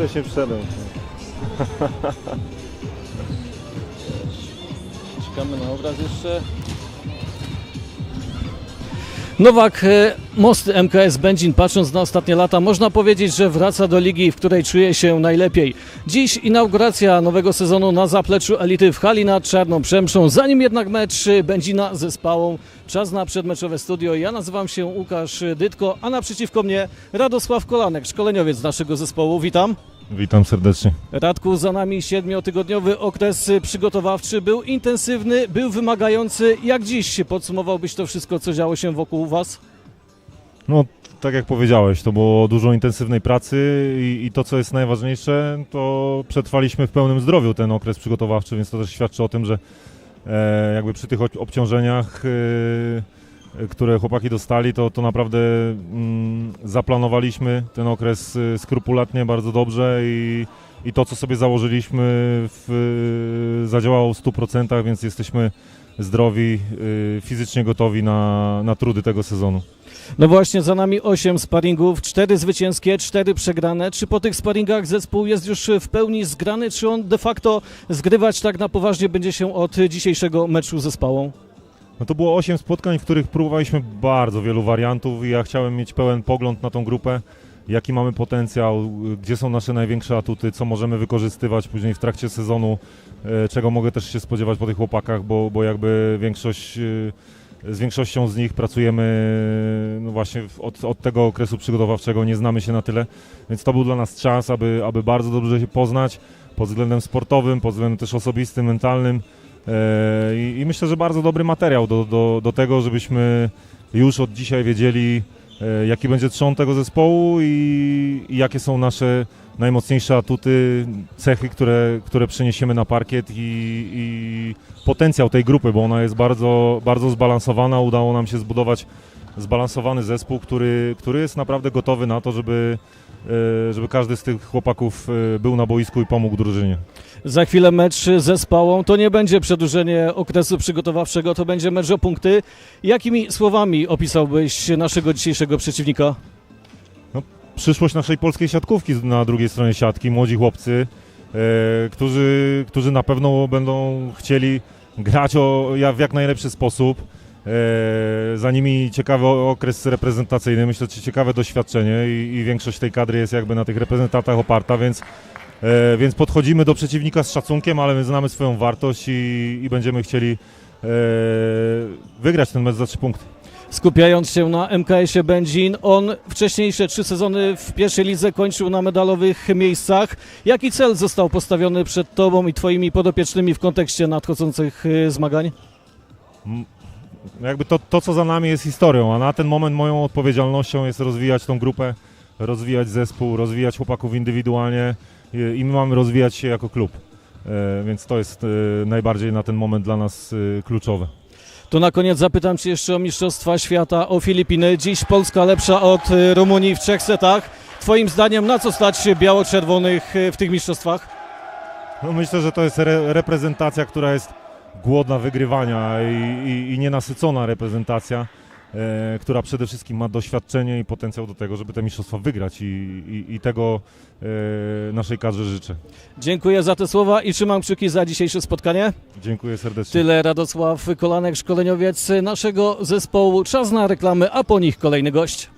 wcześniej przyszedłem. Czekamy na obraz jeszcze. Nowak, e, most MKS Będzin, patrząc na ostatnie lata, można powiedzieć, że wraca do ligi, w której czuje się najlepiej. Dziś inauguracja nowego sezonu na zapleczu elity w hali nad Czarną Przemszą. Zanim jednak mecz Będzina ze Spałą, czas na przedmeczowe studio. Ja nazywam się Łukasz Dytko, a naprzeciwko mnie Radosław Kolanek, szkoleniowiec naszego zespołu. Witam. Witam serdecznie. Radku, za nami siedmiotygodniowy okres przygotowawczy. Był intensywny, był wymagający. Jak dziś podsumowałbyś to wszystko, co działo się wokół Was? No, tak jak powiedziałeś, to było dużo intensywnej pracy i, i to, co jest najważniejsze, to przetrwaliśmy w pełnym zdrowiu ten okres przygotowawczy, więc to też świadczy o tym, że e, jakby przy tych ob- obciążeniach, e, które chłopaki dostali, to, to naprawdę mm, zaplanowaliśmy ten okres e, skrupulatnie, bardzo dobrze i, i to, co sobie założyliśmy, w, zadziałało w 100%, więc jesteśmy zdrowi, e, fizycznie gotowi na, na trudy tego sezonu. No właśnie, za nami 8 sparingów, 4 zwycięskie, 4 przegrane. Czy po tych sparingach zespół jest już w pełni zgrany, czy on de facto zgrywać tak na poważnie będzie się od dzisiejszego meczu ze Spałą? No to było 8 spotkań, w których próbowaliśmy bardzo wielu wariantów i ja chciałem mieć pełen pogląd na tą grupę, jaki mamy potencjał, gdzie są nasze największe atuty, co możemy wykorzystywać później w trakcie sezonu, e, czego mogę też się spodziewać po tych chłopakach, bo, bo jakby większość, e, z większością z nich pracujemy no właśnie od, od tego okresu przygotowawczego, nie znamy się na tyle, więc to był dla nas czas, aby, aby bardzo dobrze się poznać pod względem sportowym, pod względem też osobistym, mentalnym. E, I, myślę, że bardzo dobry materiał do, do, do tego, żebyśmy już od dzisiaj wiedzieli, e, jaki będzie trzon tego zespołu i, i jakie są nasze najmocniejsze atuty, cechy, które, które przeniesiemy na parkiet i, i potencjał tej grupy, bo ona jest bardzo, bardzo zbalansowana. Udało nam się zbudować zbalansowany zespół, który, który jest naprawdę gotowy na to, żeby, żeby każdy z tych chłopaków e, był na boisku i pomógł drużynie. Za chwilę mecz ze Spałą. To nie będzie przedłużenie okresu przygotowawczego, to będzie mecz o punkty. Jakimi słowami opisałbyś naszego dzisiejszego przeciwnika? przyszłość naszej polskiej siatkówki na drugiej stronie siatki, młodzi chłopcy, e, którzy, którzy na pewno będą chcieli grać o, w jak najlepszy sposób. E, za nimi ciekawy okres reprezentacyjny, myślę, że ciekawe doświadczenie i, i większość tej kadry jest jakby na tych reprezentantach oparta, więc, e, więc podchodzimy do przeciwnika z szacunkiem, ale my znamy swoją wartość i, i będziemy chcieli e, wygrać ten mecz za trzy punkty. Skupiając się na MKS-ie Będzin, on wcześniejsze trzy sezony w pierwszej lidze kończył na medalowych miejscach. Jaki cel został postawiony przed Tobą i Twoimi podopiecznymi w kontekście nadchodzących y, zmagań? Jakby to, to, co za nami jest historią, a na ten moment moją odpowiedzialnością jest rozwijać tą grupę, rozwijać zespół, rozwijać chłopaków indywidualnie i, i my mamy rozwijać się jako klub. E, więc to jest e, najbardziej na ten moment dla nas e, kluczowe. To na koniec zapytam Cię jeszcze o Mistrzostwa Świata, o Filipiny. Dziś Polska lepsza od Rumunii w trzech setach. Twoim zdaniem na co stać się biało-czerwonych w tych mistrzostwach? No myślę, że to jest re, reprezentacja, która jest głodna wygrywania i, i, i nienasycona reprezentacja, e, która przede wszystkim ma doświadczenie i potencjał do tego, żeby te mistrzostwa wygrać i, i, tego e, naszej kadrze życzę. Dziękuję za te słowa i trzymam kciuki za dzisiejsze spotkanie. Dziękuję serdecznie. Tyle Radosław Kolanek, szkoleniowiec naszego zespołu. Czas na reklamy, a po nich kolejny gość.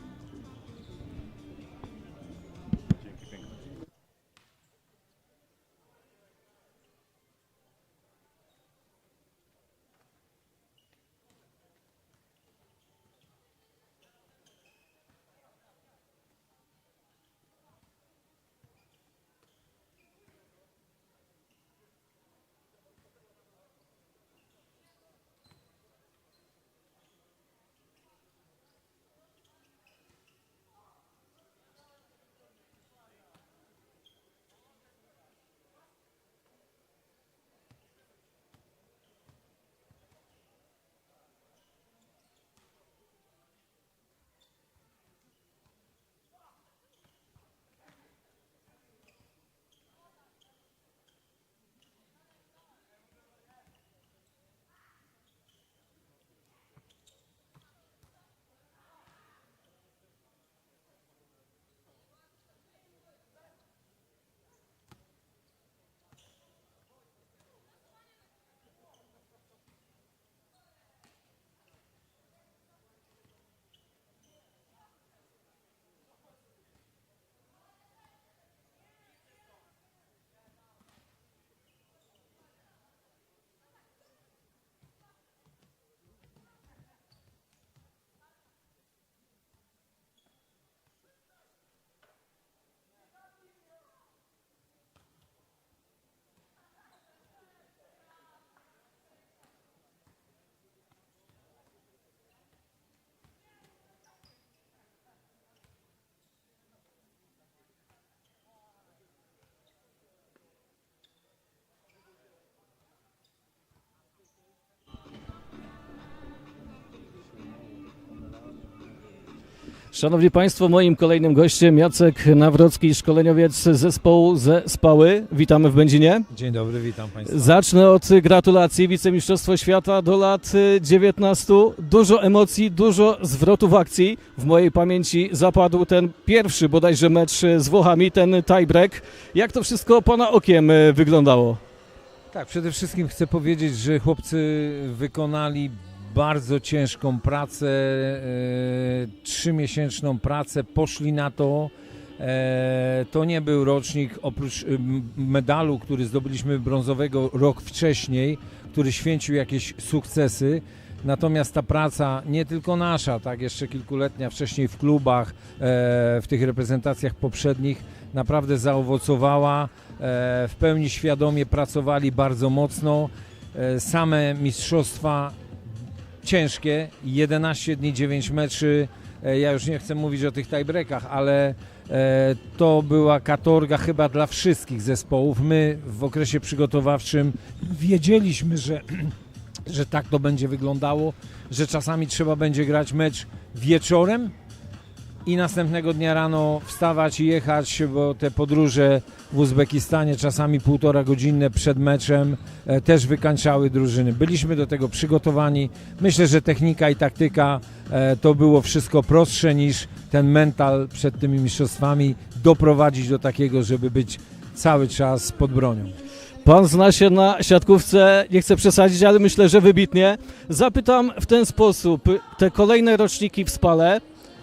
Szanowni Państwo, moim kolejnym gościem Jacek Nawrocki, szkoleniowiec zespołu ze Spały. Witamy w Będzinie. Dzień dobry, witam Państwa. Zacznę od gratulacji. Wicemistrzostwo Świata do lat y, 19. Dużo emocji, dużo zwrotów akcji. W mojej pamięci zapadł ten pierwszy bodajże mecz z Włochami, ten tiebreak. Jak to wszystko Pana okiem wyglądało? Tak, przede wszystkim chcę powiedzieć, że chłopcy wykonali bardzo ciężką pracę, e, trzymiesięczną pracę, poszli na to. E, to nie był rocznik, oprócz em, medalu, który zdobyliśmy brązowego rok wcześniej, który święcił jakieś sukcesy. Natomiast ta praca, nie tylko nasza, tak jeszcze kilkuletnia wcześniej w klubach, e, w tych reprezentacjach poprzednich, naprawdę zaowocowała. E, w pełni świadomie pracowali bardzo mocno. E, Same mistrzostwa ciężkie, 11 dni, 9 meczy. E, Ja już nie chcę mówić o tych tiebreakach, ale e, to była katorga chyba dla wszystkich zespołów. My w okresie przygotowawczym wiedzieliśmy, że, że tak to będzie wyglądało, że czasami trzeba będzie grać mecz wieczorem i następnego dnia rano wstawać i jechać, bo te podróże w Uzbekistanie czasami półtora godzinne przed meczem e, też wykańczały drużyny. Byliśmy do tego przygotowani. Myślę, że technika i taktyka e, to było wszystko prostsze niż ten mental przed tymi mistrzostwami doprowadzić do takiego, żeby być cały czas pod bronią. Pan zna się na siatkówce, nie chcę przesadzić, ale myślę, że wybitnie. Zapytam w ten sposób. Te kolejne roczniki w Spale,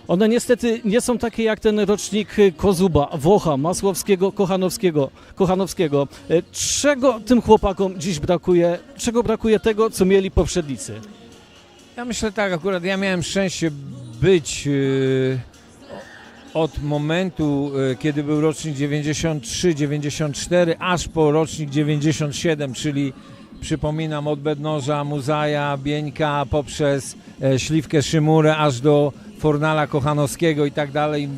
one niestety nie są takie jak ten rocznik Kozuba, Włocha, Masłowskiego, Kochanowskiego. Kochanowskiego. E, Czego tym chłopakom dziś brakuje? Czego brakuje tego, co mieli poprzednicy? Ja myślę tak, akurat ja miałem szczęście być yy, od momentu, yy, kiedy był rocznik 93-94, aż po rocznik 97, czyli przypominam od Bednoża, Muzaja, Bieńka, poprzez e, Śliwkę Szymurę, aż do Fornala Kochanowskiego i tak dalej. Yy,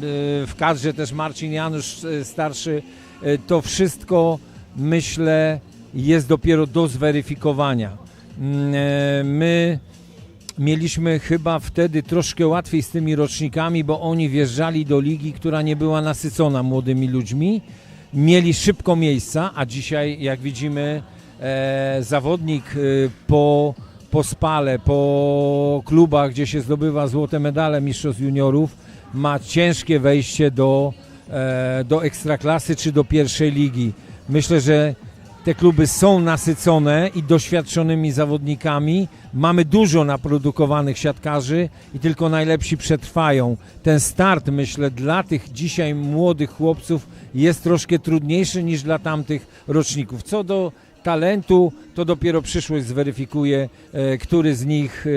w kadrze też Marcin Janusz yy, starszy. Yy, to wszystko myślę jest dopiero do zweryfikowania. Mm, e, My mieliśmy chyba wtedy troszkę łatwiej z tymi rocznikami, bo oni wjeżdżali do ligi, która nie była nasycona młodymi ludźmi. Mieli szybko miejsca, a dzisiaj, jak widzimy, e, zawodnik po, po spale, po klubach, gdzie się zdobywa złote medale mistrzostw juniorów, ma ciężkie wejście do, e, do ekstraklasy czy do pierwszej ligi. Myślę, że te kluby są nasycone i doświadczonymi zawodnikami. Mamy dużo naprodukowanych siatkarzy i tylko najlepsi przetrwają. Ten start, myślę, dla tych dzisiaj młodych chłopców jest troszkę trudniejszy niż dla tamtych roczników. Co do talentu, to dopiero przyszłość zweryfikuje, e, który z nich e,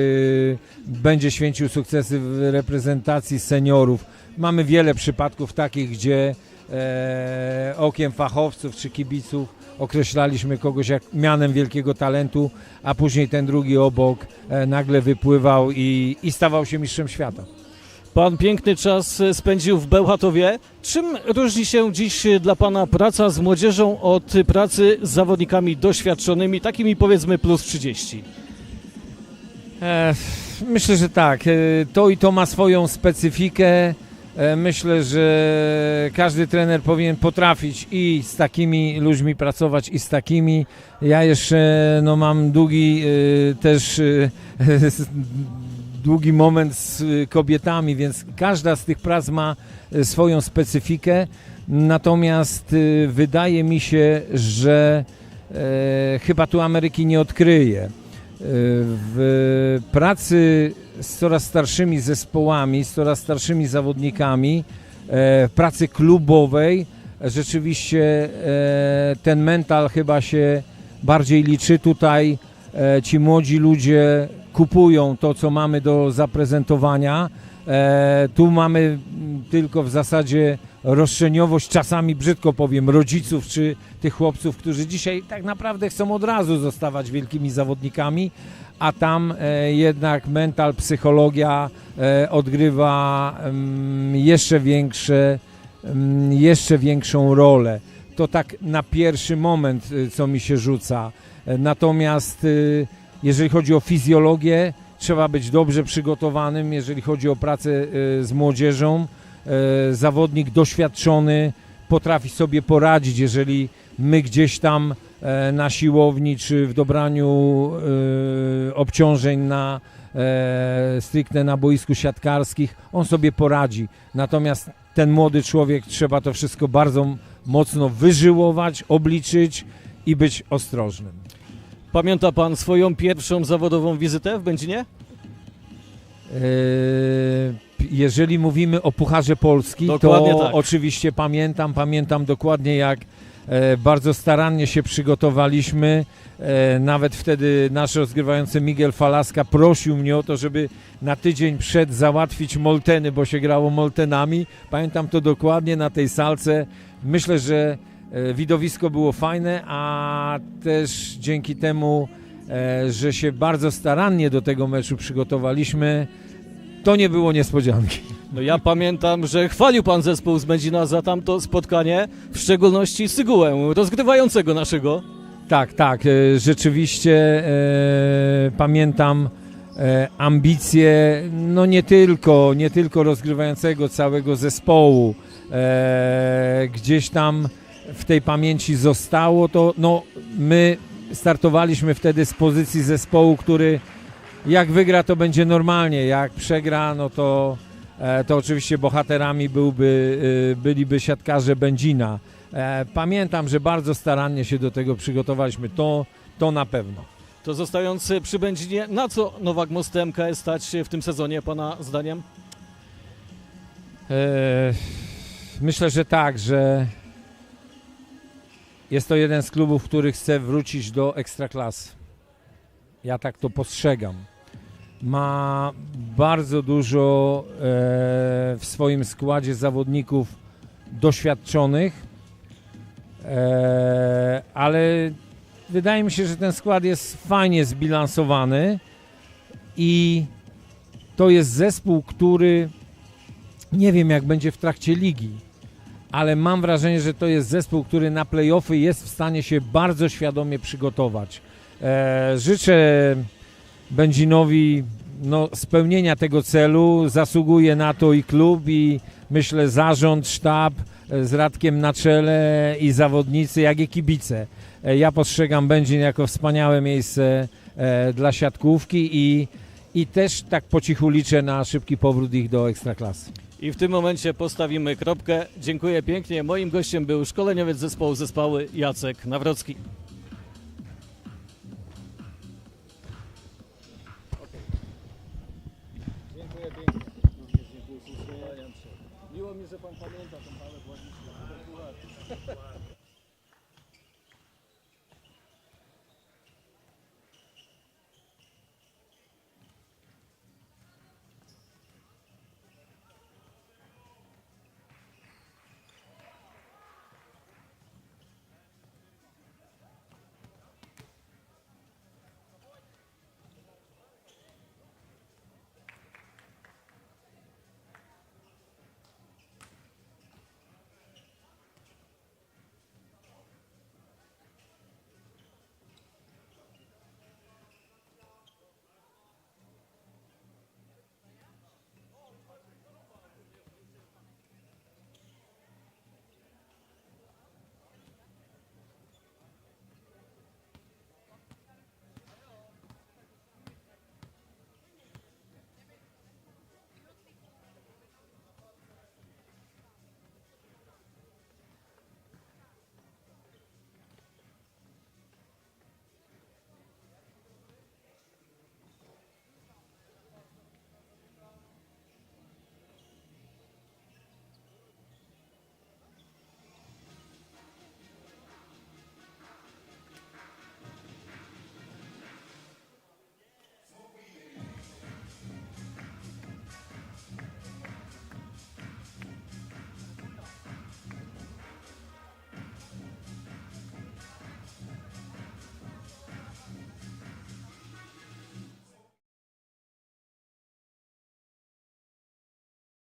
będzie święcił sukcesy w reprezentacji seniorów. Mamy wiele przypadków takich, gdzie e, okiem fachowców czy kibiców określaliśmy kogoś jak mianem wielkiego talentu, a później ten drugi obok nagle wypływał i, i stawał się mistrzem świata. Pan piękny czas spędził w Bełchatowie. Czym różni się dziś dla Pana praca z młodzieżą od pracy z zawodnikami doświadczonymi, takimi powiedzmy plus 30? E, myślę, że tak. E, to i to ma swoją specyfikę. E, myślę, że każdy trener powinien potrafić i z takimi ludźmi pracować, i z takimi. Ja jeszcze no, mam długi też długi moment z e, kobietami, więc każda z tych prac ma e, swoją specyfikę. Natomiast e, wydaje mi się, że e, chyba tu Ameryki nie odkryje. W pracy z coraz starszymi zespołami, z coraz starszymi zawodnikami, e, pracy klubowej rzeczywiście e, ten mental chyba się bardziej liczy. Tutaj e, ci młodzi ludzie kupują to, co mamy do zaprezentowania. E, Tu mamy mm, tylko w zasadzie roszczeniowość, czasami brzydko powiem, rodziców czy tych chłopców, którzy dzisiaj tak naprawdę chcą od razu zostawać wielkimi zawodnikami, a tam e, jednak mental, psychologia e, odgrywa em, jeszcze większe, em, jeszcze większą rolę. To tak na pierwszy moment, y, co mi się rzuca. E, Natomiast y, jeżeli chodzi o fizjologię, trzeba być dobrze przygotowanym, jeżeli chodzi o pracę e, z młodzieżą. E, Zawodnik doświadczony potrafi sobie poradzić, jeżeli my gdzieś tam e, na siłowni czy w dobraniu obciążeń na stricte na boisku siatkarskich, on sobie poradzi. Natomiast ten młody człowiek trzeba to wszystko bardzo mocno wyżyłować, obliczyć i być ostrożnym. Pamięta pan swoją pierwszą zawodową wizytę w Będzinie? Eee, Jeżeli mówimy o Pucharze Polski, Dokładnie to tak. oczywiście pamiętam, pamiętam dokładnie jak e, bardzo starannie się przygotowaliśmy. E, Nawet wtedy nasz rozgrywający Miguel Falaska prosił mnie o to, żeby na tydzień przed załatwić Molteny, bo się grało Moltenami. Pamiętam to dokładnie na tej salce. Myślę, że widowisko było fajne, a też dzięki temu, e, że się bardzo starannie do tego meczu przygotowaliśmy, to nie było niespodzianki. No ja pamiętam, że chwalił pan zespół z Będzina za tamto spotkanie, w szczególności Sygułę, rozgrywającego naszego. Tak, tak, e, rzeczywiście e, pamiętam e, ambicje, no nie tylko, nie tylko rozgrywającego całego zespołu, e, gdzieś tam w tej pamięci zostało to, no my startowaliśmy wtedy z pozycji zespołu, który jak wygra to będzie normalnie, jak przegra no to, e, to oczywiście bohaterami byłby, e, byliby siatkarze Będzina. E, Pamiętam, że bardzo starannie się do tego przygotowaliśmy. To, to na pewno. To zostając przy Będzinie, na co Nowak Most MKS stać w tym sezonie, pana zdaniem? Myślę, że tak, że jest to jeden z klubów, który chce wrócić do ekstraklasy. Ja tak to postrzegam. Ma bardzo dużo e, w swoim składzie zawodników doświadczonych, e, ale wydaje mi się, że ten skład jest fajnie zbilansowany i to jest zespół, który nie wiem jak będzie w trakcie ligi, ale mam wrażenie, że to jest zespół, który na playoffy jest w stanie się bardzo świadomie przygotować. E, życzę Będzinowi no, spełnienia tego celu. Zasługuje na to i klub, i myślę zarząd, sztab e, z Radkiem na czele i zawodnicy, jak i kibice. E, ja postrzegam Będzin jako wspaniałe miejsce e, dla siatkówki i, i też tak po cichu liczę na szybki powrót ich do Ekstraklasy. I w tym momencie postawimy kropkę. Dziękuję pięknie. Moim gościem był szkoleniowiec zespołu zespoły Jacek Nawrocki.